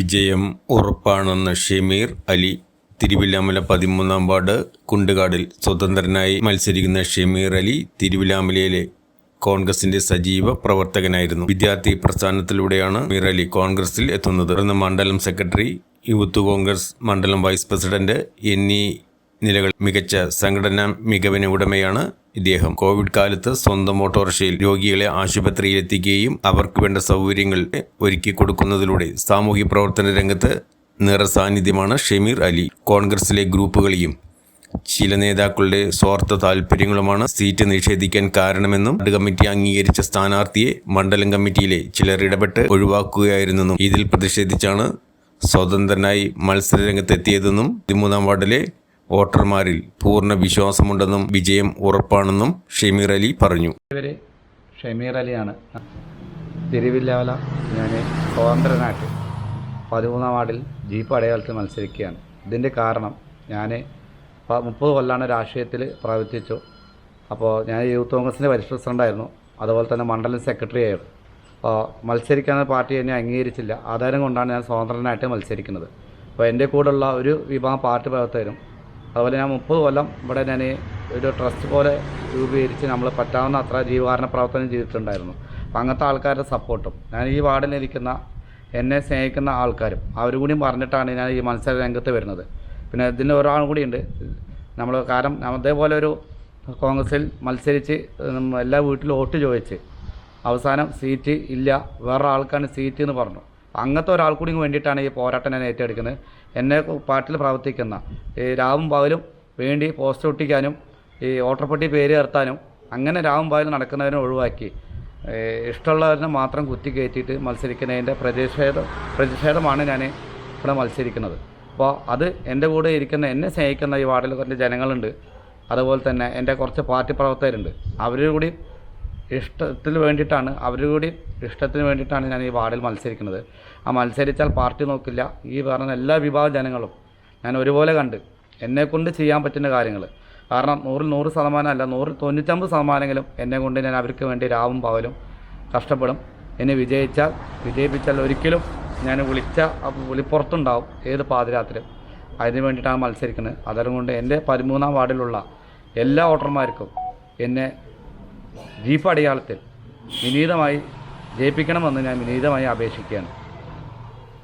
വിജയം ഉറപ്പാണെന്ന് ഷമീർ അലി തിരുവില്ലാമല പതിമൂന്നാം വാർഡ് കുണ്ടുകാടിൽ സ്വതന്ത്രനായി മത്സരിക്കുന്ന ഷമീർ അലി തിരുവില്ലാമലയിലെ കോൺഗ്രസിന്റെ സജീവ പ്രവർത്തകനായിരുന്നു. വിദ്യാർത്ഥി പ്രസ്ഥാനത്തിലൂടെയാണ് മീർ അലി കോൺഗ്രസിൽ എത്തുന്നത്. മണ്ഡലം സെക്രട്ടറി യൂത്ത് കോൺഗ്രസ് മണ്ഡലം വൈസ് പ്രസിഡന്റ് എന്നീ നിലകൾ മികച്ച സംഘടനാ മികവിന് ഉടമയാണ് ഇദ്ദേഹം. കോവിഡ് കാലത്ത് സ്വന്തം ഓട്ടോറിക്ഷയിൽ രോഗികളെ ആശുപത്രിയിൽ എത്തിക്കുകയും അവർക്ക് വേണ്ട സൗകര്യങ്ങൾ ഒരുക്കി കൊടുക്കുന്നതിലൂടെ സാമൂഹ്യ പ്രവർത്തന രംഗത്ത് നിറസാന്നിധ്യമാണ് ഷമീർ അലി. കോൺഗ്രസിലെ ഗ്രൂപ്പുകളെയും ചില നേതാക്കളുടെ സ്വാർത്ഥ താല്പര്യങ്ങളുമാണ് സീറ്റ് നിഷേധിക്കാൻ കാരണമെന്നും വാർഡ് കമ്മിറ്റി അംഗീകരിച്ച സ്ഥാനാർത്ഥിയെ മണ്ഡലം കമ്മിറ്റിയിലെ ചിലർ ഇടപെട്ട് ഒഴിവാക്കുകയായിരുന്നെന്നും ഇതിൽ പ്രതിഷേധിച്ചാണ് സ്വതന്ത്രനായി മത്സരരംഗത്തെത്തിയതെന്നും പതിമൂന്നാം വാർഡിലെ വോട്ടർമാരിൽ പൂർണ വിശ്വാസമുണ്ടെന്നും വിജയം ഉറപ്പാണെന്നും ഷമീർ അലി പറഞ്ഞു. ഇവർ ഷമീർ അലിയാണ്. തിരുവില്ലാവല ഞാൻ സ്വതന്ത്രനായിട്ട് പതിമൂന്നാം വാർഡിൽ ജീപ്പ് അടയാളത്തിൽ മത്സരിക്കുകയാണ്. ഇതിന്റെ കാരണം ഞാൻ മുപ്പത് കൊല്ലാണ് രാഷ്ട്രീയത്തിൽ പ്രവർത്തിച്ചു. അപ്പോൾ ഞാൻ യൂത്ത് കോൺഗ്രസിന്റെ വൈസ് പ്രസിഡന്റായിരുന്നു അതുപോലെ തന്നെ മണ്ഡലം സെക്രട്ടറി ആയിരുന്നു. അപ്പോൾ മത്സരിക്കാൻ പാർട്ടി എന്നെ അംഗീകരിച്ചില്ല. ആധാരം കൊണ്ടാണ് ഞാൻ സ്വതന്ത്രനായിട്ട് മത്സരിക്കുന്നത്. അപ്പോൾ എന്റെ കൂടെയുള്ള ഒരു വിഭാഗം പാർട്ടി പ്രവർത്തകരും അതുപോലെ ഞാൻ മുപ്പത് കൊല്ലം ഇവിടെ ഞാൻ ഒരു ട്രസ്റ്റ് പോലെ രൂപീകരിച്ച് നമ്മൾ പറ്റാവുന്ന അത്ര ജീവകാരണ പ്രവർത്തനം ചെയ്തിട്ടുണ്ടായിരുന്നു. അപ്പം അങ്ങനത്തെ ആൾക്കാരുടെ സപ്പോർട്ടും ഞാൻ ഈ വാർഡിലിരിക്കുന്ന എന്നെ സ്നേഹിക്കുന്ന ആൾക്കാരും അവരും കൂടി പറഞ്ഞിട്ടാണ് ഞാൻ ഈ മത്സര രംഗത്ത് വരുന്നത്. പിന്നെ ഇതിന് ഒരാൾ കൂടിയുണ്ട് നമ്മൾ കാരണം അതേപോലെ ഒരു കോൺഗ്രസിൽ മത്സരിച്ച് എല്ലാ വീട്ടിലും വോട്ട് ചോദിച്ച് അവസാനം സീറ്റ് ഇല്ല വേറെ ആൾക്കാണ് സീറ്റ് എന്ന് പറഞ്ഞു. അങ്ങനത്തെ ഒരാൾ കൂടി വേണ്ടിയിട്ടാണ് ഈ പോരാട്ടം ഞാൻ ഏറ്റെടുക്കുന്നത്. എന്നെ പാർട്ടിയിൽ പ്രവർത്തിക്കുന്ന ഈ രാവും പകലും വേണ്ടി പോസ്റ്റർ ഒട്ടിക്കാനും ഈ ഓട്ടർപ്പെട്ടി പേര് ചേർത്താനും അങ്ങനെ രാവും പകലും നടക്കുന്നവരെ ഒഴിവാക്കി. ഇഷ്ടമുള്ളവരെ മാത്രം കുത്തി കയറ്റിയിട്ട് മത്സരിക്കുന്നതിന്റെ പ്രതിഷേധം പ്രതിഷേധമാണ് ഞാൻ ഇവിടെ മത്സരിക്കുന്നത്. അപ്പോൾ അത് എന്റെ കൂടെ ഇരിക്കുന്ന എന്നെ സ്നേഹിക്കുന്ന ഈ വാർഡിൽ കുറച്ച് ജനങ്ങളുണ്ട്. അതുപോലെ തന്നെ എന്റെ കുറച്ച് പാർട്ടി പ്രവർത്തകരുണ്ട്. അവരുടെ കൂടി ഇഷ്ടത്തിന് വേണ്ടിയിട്ടാണ് അവരുടെ ഇഷ്ടത്തിന് വേണ്ടിയിട്ടാണ് ഞാൻ ഈ വാർഡിൽ മത്സരിക്കുന്നത്. ആ മത്സരിച്ചാൽ പാർട്ടി നോക്കില്ല. ഈ പറഞ്ഞ എല്ലാ വിഭാഗം ജനങ്ങളും ഞാൻ ഒരുപോലെ കണ്ട് എന്നെക്കൊണ്ട് ചെയ്യാൻ പറ്റുന്ന കാര്യങ്ങൾ കാരണം നൂറിൽ നൂറ് ശതമാനം അല്ല നൂറിൽ തൊണ്ണൂറ്റമ്പത് ശതമാനമെങ്കിലും എന്നെ കൊണ്ട് ഞാൻ അവർക്ക് വേണ്ടി രാവും പകലും കഷ്ടപ്പെടും. എന്നെ വിജയിച്ചാൽ വിജയിപ്പിച്ചാൽ ഒരിക്കലും ഞാൻ വിളിച്ച വിളിപ്പുറത്തുണ്ടാവും ഏത് പാതിരാത്രിയും. അതിന് വേണ്ടിയിട്ടാണ് മത്സരിക്കുന്നത്. അതുകൊണ്ട് എന്റെ പതിമൂന്നാം വാർഡിലുള്ള എല്ലാ വോട്ടർമാർക്കും എന്നെ ജീപ്പ് അടയാളത്തിൽ വിനീതമായി ജയിപ്പിക്കണമെന്ന് ഞാൻ വിനീതമായി അപേക്ഷിക്കുകയാണ്.